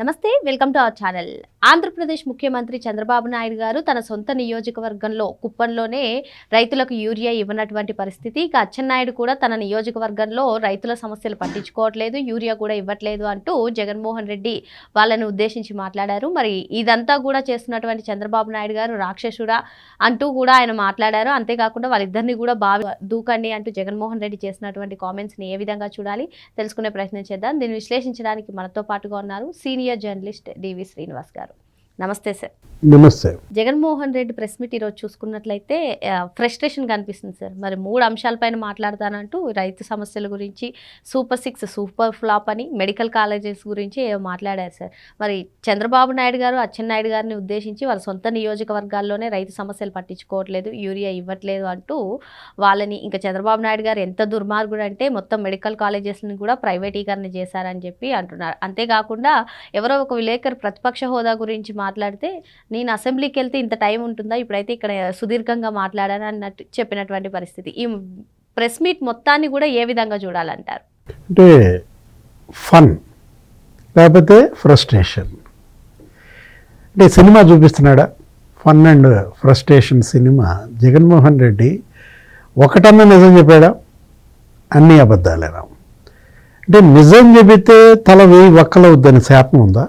నమస్తే welcome to our channel. Andhra Pradesh ముఖ్యమంత్రి చంద్రబాబు నాయుడు గారు తన సొంత నియోజకవర్గంలో కుప్పంలోనే రైతులకు యూరియా ఇవ్వనటువంటి పరిస్థితి. ఇక అచ్చెన్నాయుడు కూడా తన నియోజకవర్గంలో రైతుల సమస్యలు పట్టించుకోవట్లేదు యూరియా కూడా ఇవ్వట్లేదు అంటూ జగన్మోహన్ రెడ్డి వాళ్ళని ఉద్దేశించి మాట్లాడారు. మరి ఇదంతా కూడా చేస్తున్నటువంటి చంద్రబాబు నాయుడు గారు రాక్షసుడా అంటూ కూడా ఆయన మాట్లాడారు. అంతేకాకుండా వాళ్ళిద్దరిని కూడా బాగా దూకండి అంటూ జగన్మోహన్ రెడ్డి చేసినటువంటి కామెంట్స్ని ఏ విధంగా చూడాలి తెలుసుకునే ప్రయత్నం చేద్దాం. దీన్ని విశ్లేషించడానికి మనతో పాటుగా ఉన్నారు senior senior journalist DV Srinivas garu. నమస్తే సార్. నమస్తే. జగన్మోహన్ రెడ్డి ప్రెస్ మీట్ ఈరోజు చూసుకున్నట్లయితే ఫ్రస్ట్రేషన్ కనిపిస్తుంది సార్. మరి మూడు అంశాలపైన మాట్లాడతానంటూ రైతు సమస్యల గురించి సూపర్ సిక్స్ సూపర్ ఫ్లాప్ అని మెడికల్ కాలేజెస్ గురించి మాట్లాడారు సార్. మరి చంద్రబాబు నాయుడు గారు అచ్చెన్నాయుడు గారిని ఉద్దేశించి వాళ్ళ సొంత నియోజకవర్గాల్లోనే రైతు సమస్యలు పట్టించుకోవట్లేదు యూరియా ఇవ్వట్లేదు అంటూ వాళ్ళని ఇంకా చంద్రబాబు నాయుడు గారు ఎంత దుర్మార్గుడు అంటే మొత్తం మెడికల్ కాలేజెస్ని కూడా ప్రైవేటీకరణ చేశారని చెప్పి అంటున్నారు. అంతేకాకుండా ఎవరో ఒక విలేకరు ప్రతిపక్ష హోదా గురించి మాట్లాడితే నేను అసెంబ్లీకి వెళ్తే ఇంత టైం ఉంటుందా? ఇప్పుడైతే ఇక్కడ సుదీర్ఘంగా మాట్లాడాను అన్నట్టు చెప్పినటువంటి పరిస్థితి. ఈ ప్రెస్ మీట్ మొత్తాన్ని కూడా ఏ విధంగా చూడాలంటారు? అంటే ఫన్ లేకపోతే ఫ్రస్ట్రేషన్. అంటే cinema చూపిస్తున్నాడా? Fun and frustration cinema. Jaganmohan Reddy ఒకటన్నా నిజం చెప్పాడా? అన్ని అబద్ధాలేనా అంటే నిజం చెబితే తల వేయి వక్కలవుద్దని శాపం ఉందా?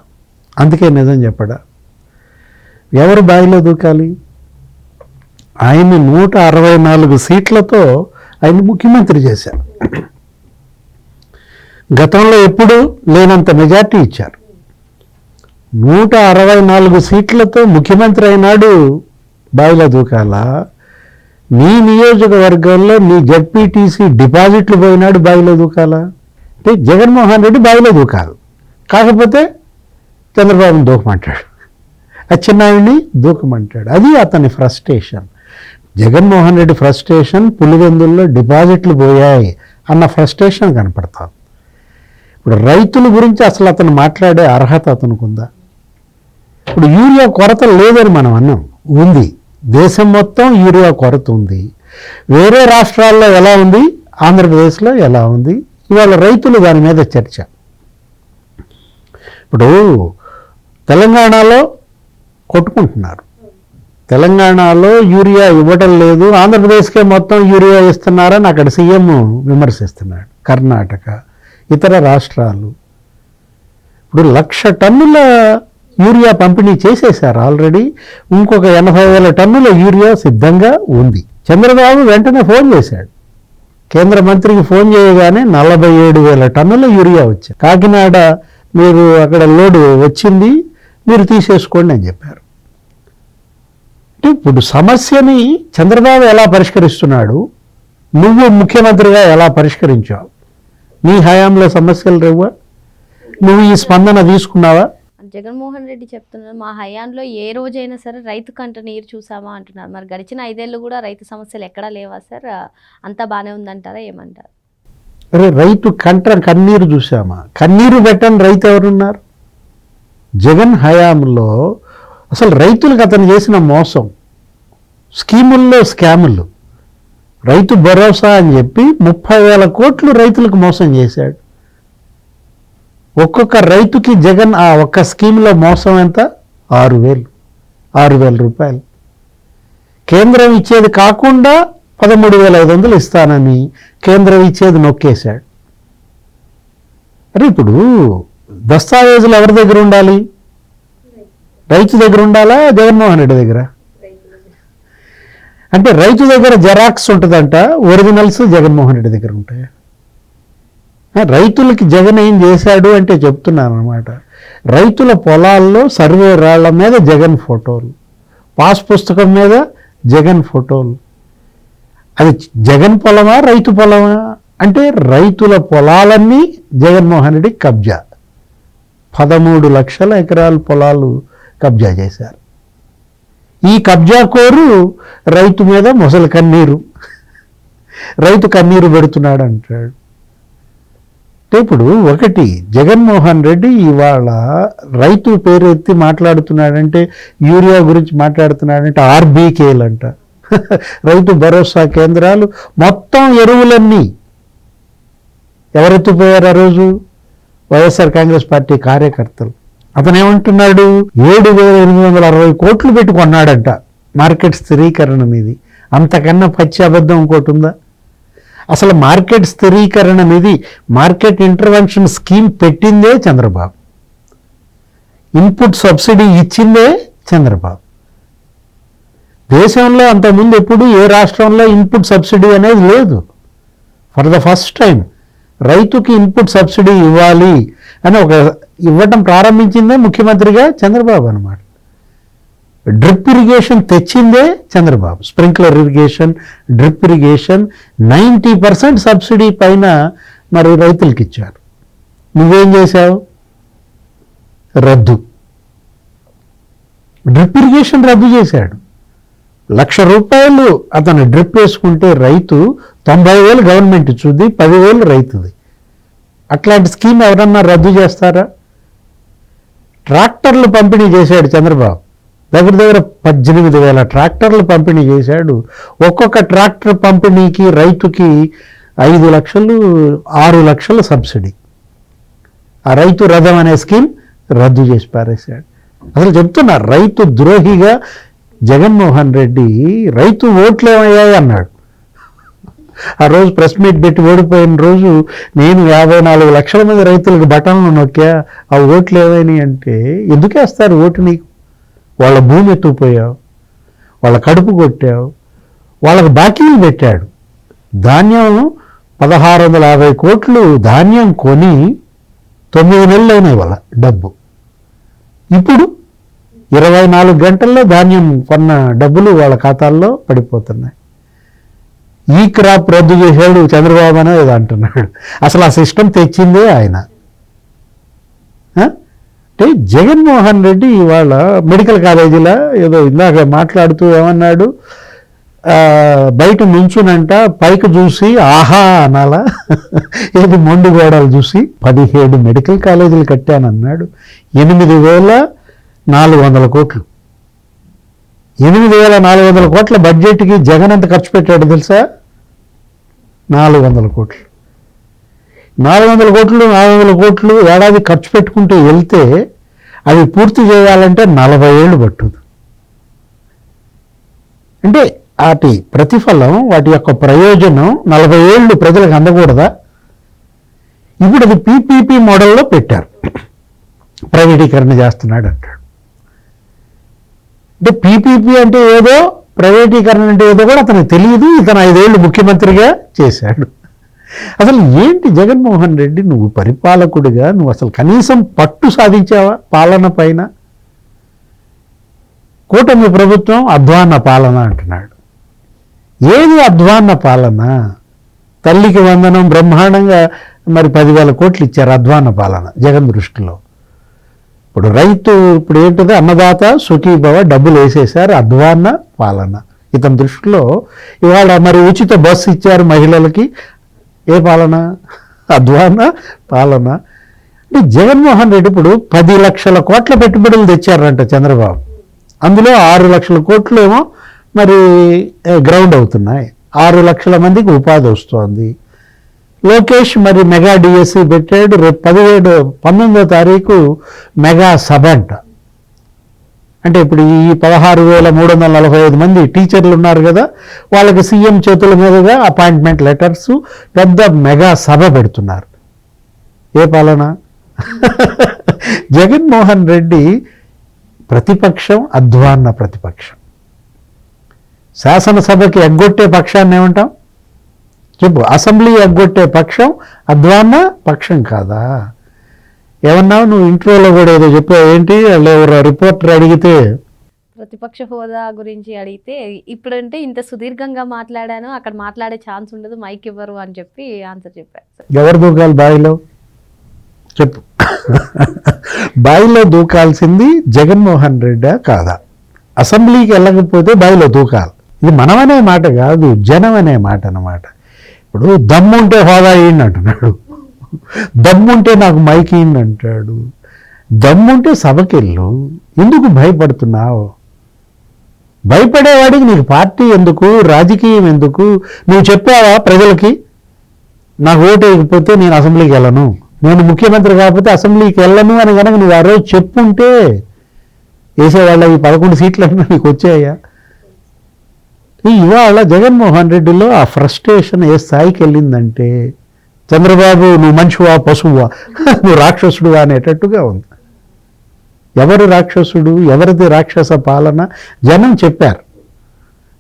అందుకే నిజం చెప్పాడా? ఎవరు బావిలో దూకాలి? ఆయన్ని నూట అరవై నాలుగు సీట్లతో ఆయన ముఖ్యమంత్రి చేశారు. గతంలో ఎప్పుడు లేనంత మెజార్టీ ఇచ్చారు. నూట అరవై నాలుగు సీట్లతో ముఖ్యమంత్రి అయినాడు బావిలో దూకాలా? నీ నియోజకవర్గంలో నీ జడ్పీటీసీ డిపాజిట్లు పోయినాడు బావిలో దూకాలా? అంటే జగన్మోహన్ రెడ్డి బావిలో దూకాలి. కాకపోతే చంద్రబాబుని దూకమంటాడు. అచ్చెన్నాయుడిని దూకమంటాడు. అది అతని ఫ్రస్ట్రేషన్. జగన్మోహన్ రెడ్డి ఫ్రస్ట్రేషన్ పులివెందుల్లో డిపాజిట్లు పోయాయి అన్న ఫ్రస్ట్రేషన్ కనపడతాను ఇప్పుడు రైతుల గురించి అసలు అతను మాట్లాడే అర్హత అతనికి ఉందా ఇప్పుడు యూరియా కొరత లేదని మనం అన్నాం. ఉంది. దేశం మొత్తం యూరియా కొరత ఉంది. వేరే రాష్ట్రాల్లో ఎలా ఉంది? ఆంధ్రప్రదేశ్లో ఎలా ఉంది? ఇవాళ రైతులు దాని మీద చర్చ. ఇప్పుడు తెలంగాణలో కొట్టుకుంటున్నారు. తెలంగాణలో యూరియా ఇవ్వటం లేదు ఆంధ్రప్రదేశ్కే మొత్తం యూరియా ఇస్తున్నారని అక్కడ సీఎం విమర్శిస్తున్నాడు. కర్ణాటక ఇతర రాష్ట్రాలు. ఇప్పుడు లక్ష టన్నుల యూరియా పంపిణీ చేసేశారు ఆల్రెడీ. ఇంకొక ఎనభై వేల టన్నుల యూరియా సిద్ధంగా ఉంది. చంద్రబాబు వెంటనే ఫోన్ చేశాడు. కేంద్ర మంత్రికి ఫోన్ చేయగానే నలభై ఏడు వేల టన్నుల యూరియా వచ్చాయి. కాకినాడ మీరు అక్కడ లోడు వచ్చింది. మీరు తీసేసుకోండి అని చెప్పారు. అంటే ఇప్పుడు సమస్యని చంద్రబాబు ఎలా పరిష్కరిస్తున్నాడు నువ్వు ముఖ్యమంత్రిగా ఎలా పరిష్కరించావు? నీ హయాంలో సమస్యలు రేవా నువ్వు ఈ స్పందన తీసుకున్నావా? జగన్మోహన్ రెడ్డి చెప్తున్నారు మా హయాంలో ఏ రోజైనా సరే రైతు కంట నీరు చూసామా అంటున్నారు. మరి గడిచిన ఐదేళ్ళు కూడా రైతు సమస్యలు ఎక్కడా లేవా సార్? అంతా బాగానే ఉందంటారా ఏమంటారు? అరే రైతు కంట కన్నీరు చూసామా? కన్నీరు పెట్టని రైతు ఎవరున్నారు? జగన్ హయాంలో అసలు రైతులకు అతను చేసిన మోసం. స్కీముల్లో స్కాములు. రైతు భరోసా అని చెప్పి ముప్పై వేల కోట్లు రైతులకు మోసం చేశాడు. ఒక్కొక్క రైతుకి జగన్ ఆ ఒక్క స్కీమ్లో మోసం ఎంత? ఆరు వేలు. ఆరు వేల రూపాయలు. కేంద్రం ఇచ్చేది కాకుండా పదమూడు వేల ఐదు వందలు ఇస్తానని కేంద్రం ఇచ్చేది నొక్కేశాడు. అరే ఇప్పుడు దస్తావేజులు ఎవరి దగ్గర ఉండాలి? రైతు దగ్గర ఉండాలా? జగన్మోహన్ రెడ్డి దగ్గర? అంటే రైతు దగ్గర జెరాక్స్ ఉంటుందంట ఒరిజినల్స్ జగన్మోహన్ రెడ్డి దగ్గర ఉంటాయి? రైతులకి జగన్ ఏం చేశాడు అంటే చెప్తున్నాను అనమాట రైతుల పొలాల్లో సర్వే రాళ్ళ మీద జగన్ ఫోటోలు పాస్ పుస్తకం మీద జగన్ ఫోటోలు. అది జగన్ పొలమా రైతు పొలమా? అంటే రైతుల పొలాలన్నీ జగన్మోహన్ రెడ్డి కబ్జా. పదమూడు లక్షల ఎకరాల పొలాలు కబ్జా చేశారు. ఈ కబ్జా కోరు రైతు మీద మొసలి కన్నీరు. రైతు కన్నీరు పెడుతున్నాడు అంటాడు. ఇప్పుడు ఒకటి జగన్మోహన్ రెడ్డి ఇవాళ రైతు పేరు ఎత్తి మాట్లాడుతున్నాడంటే యూరియా గురించి మాట్లాడుతున్నాడంటే ఆర్బీకేలు అంట రైతు భరోసా కేంద్రాలు మొత్తం ఎరువులన్నీ. ఎవరెత్తిపోయారు ఆ రోజు? వైఎస్ఆర్ కాంగ్రెస్ పార్టీ కార్యకర్తలు. అతను ఏమంటున్నాడు ఏడు వేల ఎనిమిది వందల అరవై కోట్లు పెట్టి కొన్నాడంట మార్కెట్ స్థిరీకరణ మీది. అంతకన్నా పచ్చి అబద్ధం ఇంకోటి ఉందా? అసలు మార్కెట్ స్థిరీకరణ మీది మార్కెట్ ఇంటర్వెన్షన్ స్కీమ్ పెట్టిందే చంద్రబాబు. ఇన్పుట్ సబ్సిడీ ఇచ్చిందే చంద్రబాబు. దేశంలో అంతకుముందు ఎప్పుడు ఏ రాష్ట్రంలో ఇన్పుట్ సబ్సిడీ అనేది లేదు. For the first time. రైతుకి ఇన్పుట్ సబ్సిడీ ఇవ్వాలి అని ఒక ఇవ్వటం ప్రారంభించిందే ముఖ్యమంత్రిగా చంద్రబాబు అనమాట drip irrigation తెచ్చిందే Chandrababu. Sprinkler irrigation drip irrigation ninety percent subsidy పైన మరి రైతులకి ఇచ్చారు నువ్వేం చేశావు? రద్దు. డ్రిప్ ఇరిగేషన్ రద్దు చేశాడు. లక్ష రూపాయలు అతను డ్రిప్ వేసుకుంటే రైతు తొంభై వేలు గవర్నమెంట్ ఇచ్చుద్ది పదివేలు రైతుది. అట్లాంటి స్కీమ్ ఎవరన్నా రద్దు చేస్తారా? ట్రాక్టర్లు పంపిణీ చేశాడు చంద్రబాబు. దగ్గర దగ్గర పద్దెనిమిది వేల ట్రాక్టర్లు పంపిణీ చేశాడు. ఒక్కొక్క ట్రాక్టర్ పంపిణీకి రైతుకి ఐదు లక్షలు ఆరు లక్షల సబ్సిడీ. ఆ రైతు రథం అనే స్కీమ్ రద్దు చేసి పారేశాడు. అసలు చెప్తున్నా రైతు ద్రోహిగా జగన్మోహన్ రెడ్డి రైతు ఓట్లు ఏమయ్యాయి అన్నాడు. ఆ రోజు ప్రెస్ మీట్ పెట్టి ఓడిపోయిన రోజు నేను యాభై నాలుగు లక్షల మంది రైతులకు బటన్లు నొక్కా ఆ ఓట్లు ఏమైనాయి అంటే ఎందుకేస్తారు ఓటు నీకు? వాళ్ళ భూమి ఎత్తుకుపోయావు వాళ్ళ కడుపు కొట్టావు వాళ్ళకి బాకీలు పెట్టాడు. ధాన్యం పదహారు వందల యాభై కోట్లు ధాన్యం కొని తొమ్మిది నెలలు అయినాయి వాళ్ళ డబ్బు. ఇప్పుడు ఇరవై నాలుగు గంటల్లో ధాన్యం కొన్న డబ్బులు వాళ్ళ ఖాతాల్లో పడిపోతున్నాయి. ఈ క్రాప్ రద్దు చేశాడు చంద్రబాబు అని ఏదో అంటున్నాడు అసలు ఆ సిస్టమ్ తెచ్చిందే ఆయన. అంటే జగన్మోహన్ రెడ్డి ఇవాళ మెడికల్ కాలేజీలో ఏదో ఇందాక మాట్లాడుతూ ఏమన్నాడు బయట నుంచునంట పైకి చూసి ఆహా అనాలా. ఏది మండు గోడలు చూసి పదిహేడు మెడికల్ కాలేజీలు కట్టానన్నాడు. ఎనిమిది వేల నాలుగు వందల కోట్లు. ఎనిమిది వేల నాలుగు వందల కోట్ల బడ్జెట్కి జగన్ ఎంత ఖర్చు పెట్టాడు తెలుసా? నాలుగు వందల కోట్లు. నాలుగు వందల కోట్లు నాలుగు వందల కోట్లు ఏడాది ఖర్చు పెట్టుకుంటూ వెళ్తే అవి పూర్తి చేయాలంటే నలభై ఏళ్ళు పట్టుదు. అంటే వాటి ప్రతిఫలం వాటి యొక్క ప్రయోజనం నలభై ఏళ్ళు ప్రజలకు అందకూడదా? ఇప్పుడు అది పీపీపీ మోడల్లో పెట్టారు. ప్రైవేటీకరణ చేస్తున్నాడు అంటాడు అంటే పీపీపీ అంటే ఏదో ప్రైవేటీకరణ అంటే ఏదో కూడా అతనికి తెలియదు. ఇతను ఐదేళ్ళు ముఖ్యమంత్రిగా చేశాడు. అసలు ఏంటి జగన్మోహన్ రెడ్డి? నువ్వు పరిపాలకుడిగా నువ్వు అసలు కనీసం పట్టు సాధించావా పాలన పైన కూటమి ప్రభుత్వం అధ్వాన్న పాలన అంటున్నాడు. ఏది అధ్వాన్న పాలన? తల్లికి వందనం బ్రహ్మాండంగా మరి పదివేల కోట్లు ఇచ్చారు అధ్వాన్న పాలన జగన్ దృష్టిలో. ఇప్పుడు రైతు ఇప్పుడు ఏంటది అన్నదాత సుఖీభవ డబ్బులు వేసేసారు అధ్వాన్న పాలన. ఇతని దృష్టిలో ఇవాళ మరి ఉచిత బస్సు ఇచ్చారు మహిళలకి. ఏ పాలన? అధ్వాన పాలన. అంటే జగన్మోహన్ రెడ్డి ఇప్పుడు పది లక్షల కోట్ల పెట్టుబడులు తెచ్చారంట చంద్రబాబు. అందులో ఆరు లక్షల కోట్లు ఏమో మరి గ్రౌండ్ అవుతున్నాయి. ఆరు లక్షల మందికి ఉపాధి వస్తోంది. లోకేష్ మరి మెగా డిఎస్సి పెట్టాడు. రేపు పదిహేడు పంతొమ్మిదో తారీఖు మెగా సభ అంట. అంటే ఇప్పుడు ఈ పదహారు వేల మూడు వందల నలభై ఐదు మంది టీచర్లు ఉన్నారు కదా వాళ్ళకి సీఎం చేతుల మీదుగా అపాయింట్మెంట్ లెటర్స్ పెద్ద మెగా సభ పెడుతున్నారు. ఏ పాలన? జగన్మోహన్ రెడ్డి ప్రతిపక్షం అధ్వాన్న ప్రతిపక్షం. శాసనసభకి ఎగ్గొట్టే పక్షాన్ని ఏమంటాం? చెప్పు. అసెంబ్లీ ఎగ్గొట్టే పక్షం అధ్వాన్న పక్షం కాదా? ఏమన్నావు? నువ్వు ఇంట్రోలో కూడా ఏదో చెప్పావు. ఏంటి? వాళ్ళు ఎవరో రిపోర్టర్ అడిగితే. ప్రతిపక్ష హోదా గురించి అడిగితే ఇప్పుడంటే ఇంత సుదీర్ఘంగా మాట్లాడాను అక్కడ మాట్లాడే ఛాన్స్ ఉండదు మైక్ ఇవ్వరు అని చెప్పి ఆన్సర్ చెప్పారు ఎవరు దూకాలి బావిలో చెప్పు. బావిలో దూకాల్సింది జగన్మోహన్ రెడ్డా కాదా? అసెంబ్లీకి వెళ్ళకపోతే బావిలో దూకాలి. ఇది మనమనే మాట కాదు జనం అనే మాట అన్నమాట. ఇప్పుడు దమ్ముంటే హోదా ఇయ్యండి అంటున్నాడు దమ్ముంటే నాకు మైక్ ఇయ్యండి అంటాడు దమ్ముంటే సభకెళ్ళు. ఎందుకు భయపడుతున్నావు? భయపడేవాడికి నీకు పార్టీ ఎందుకు? రాజకీయం ఎందుకు? నువ్వు చెప్పావా ప్రజలకి? నాకు ఓటు వేయకపోతే నేను అసెంబ్లీకి వెళ్ళను. నేను ముఖ్యమంత్రి కాకపోతే అసెంబ్లీకి వెళ్ళను అని కనుక నువ్వు ఆ రోజు చెప్పుంటే వేసేవాళ్ళ ఈ పదకొండు సీట్లు నీకు వచ్చాయా? ఇవాళ జగన్మోహన్ రెడ్డిలో ఆ ఫ్రస్ట్రేషన్ ఏ స్థాయికి వెళ్ళిందంటే చంద్రబాబు నువ్వు మనిషివా పశువా నువ్వు రాక్షసుడువా? అనేటట్టుగా ఉంది. ఎవరు రాక్షసుడు? ఎవరిది రాక్షస పాలన? జనం చెప్పారు.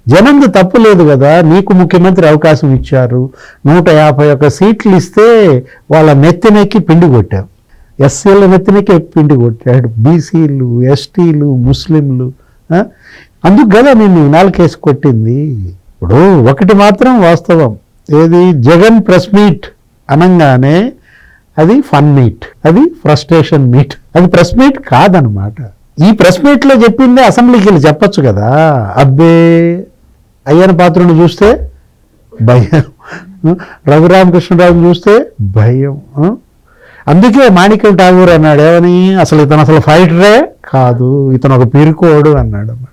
జనంది తప్పు లేదు కదా నీకు ముఖ్యమంత్రి అవకాశం ఇచ్చారు. నూట యాభై ఒక్క సీట్లు ఇస్తే వాళ్ళ నెత్తినెక్కి పిండి కొట్టావు ఎస్సీల నెత్తినెక్కి పిండి కొట్టాడు. బీసీలు ఎస్టీలు ముస్లింలు అందుకు కదా నేను నాలుకేసి కొట్టింది. ఇప్పుడు ఒకటి మాత్రం వాస్తవం. ఏది? జగన్ ప్రెస్ మీట్ అనగానే అది ఫన్ మీట్. అది ఫ్రస్ట్రేషన్ మీట్. అది ప్రెస్ మీట్ కాదనమాట. ఈ ప్రెస్ మీట్లో చెప్పింది అసెంబ్లీకి వెళ్ళి చెప్పచ్చు కదా. అబ్బే అయ్యన పాత్రను చూస్తే భయం. రఘురామకృష్ణరావుని చూస్తే భయం. అందుకే మాణిక్యం ఠాగూర్ అన్నాడు ఏమని? అసలు ఇతను అసలు ఫైటరే కాదు. ఇతను ఒక పిరుకోడు అన్నాడు.